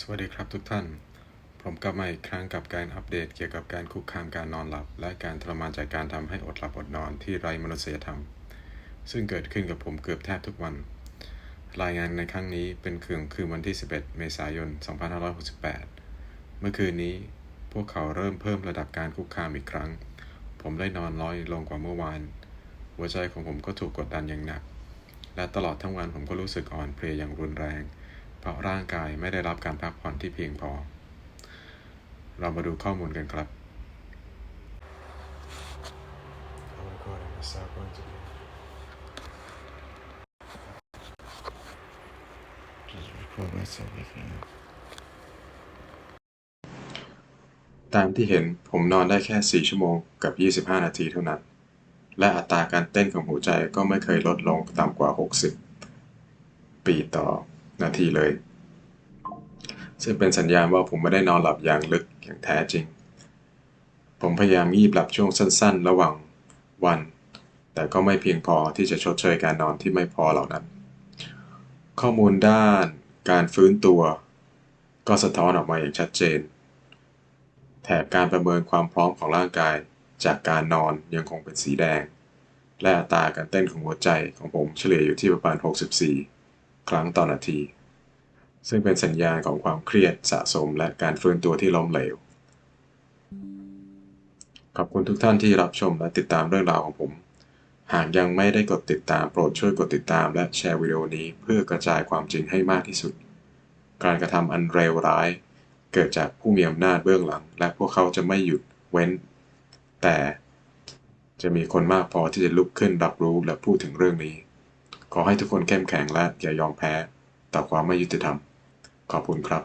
สวัสดีครับทุกท่าน ผมกลับมาอีกครั้งกับการอัปเดตเกี่ยวกับการคุกคามการนอนหลับ และการทรมานจากการทำให้อดหลับอดนอนที่ไร้มนุษยธรรม ซึ่งเกิดขึ้นกับผมเกือบแทบทุกวัน รายงานในครั้งนี้เป็นคืนคืนวันที่ 11 เมษายน 2568 เมื่อคืนนี้พวกเขาเริ่มเพิ่มระดับการคุกคามอีกครั้ง ผมได้นอนน้อยลงกว่าเมื่อวาน หัวใจของผมก็ถูกกดดันอย่างหนัก และตลอดทั้งวันผมก็รู้สึกอ่อนเพลียอย่างรุนแรง เพราะร่างกายไม่ได้รับการพักผ่อนที่เพียงพอ เรามาดูข้อมูลกันครับ ตามที่เห็นผมนอนได้แค่ 4 ชั่วโมงกับ 25 นาทีเท่านั้น และอัตราการเต้นของหัวใจก็ไม่เคยลดลงต่ำกว่า 60 ปีต่อ นาทีเลย ซึ่งเป็นสัญญาณว่าผมไม่ได้นอนหลับอย่างลึกอย่างแท้จริง ผมพยายามงีบหลับช่วงสั้น ๆ ระหว่างวัน แต่ก็ไม่เพียงพอที่จะชดเชยการนอนที่ไม่พอเหล่านั้น ข้อมูลด้านการฟื้นตัว ก็สะท้อนออกมาอย่างชัดเจน แถบการประเมินความพร้อมของร่างกาย จากการนอนยังคงเป็นสีแดงและอัตราการเต้นของหัวใจของผมเฉลี่ยอยู่ที่ประมาณ 64 ครั้งต่อนาที ซึ่งเป็นสัญญาณของความเครียดสะสมและการฟื้นตัวที่ล้มเหลว ขอบคุณทุกท่านที่รับชมและติดตามเรื่องราวของผม หากยังไม่ได้กดติดตามโปรดช่วยกดติดตามและแชร์วิดีโอนี้เพื่อกระจายความจริงให้มากที่สุด การกระทำอันเลวร้าย เกิดจากผู้มีอำนาจเบื้องหลัง และพวกเขาจะไม่หยุดเว้น แต่จะมีคนมากพอที่จะลุกขึ้นรับรู้และพูดถึงเรื่องนี้ ขอให้ทุกคนเข้มแข็งและอย่ายอมแพ้ต่อความไม่ยุติธรรม ขอบคุณครับ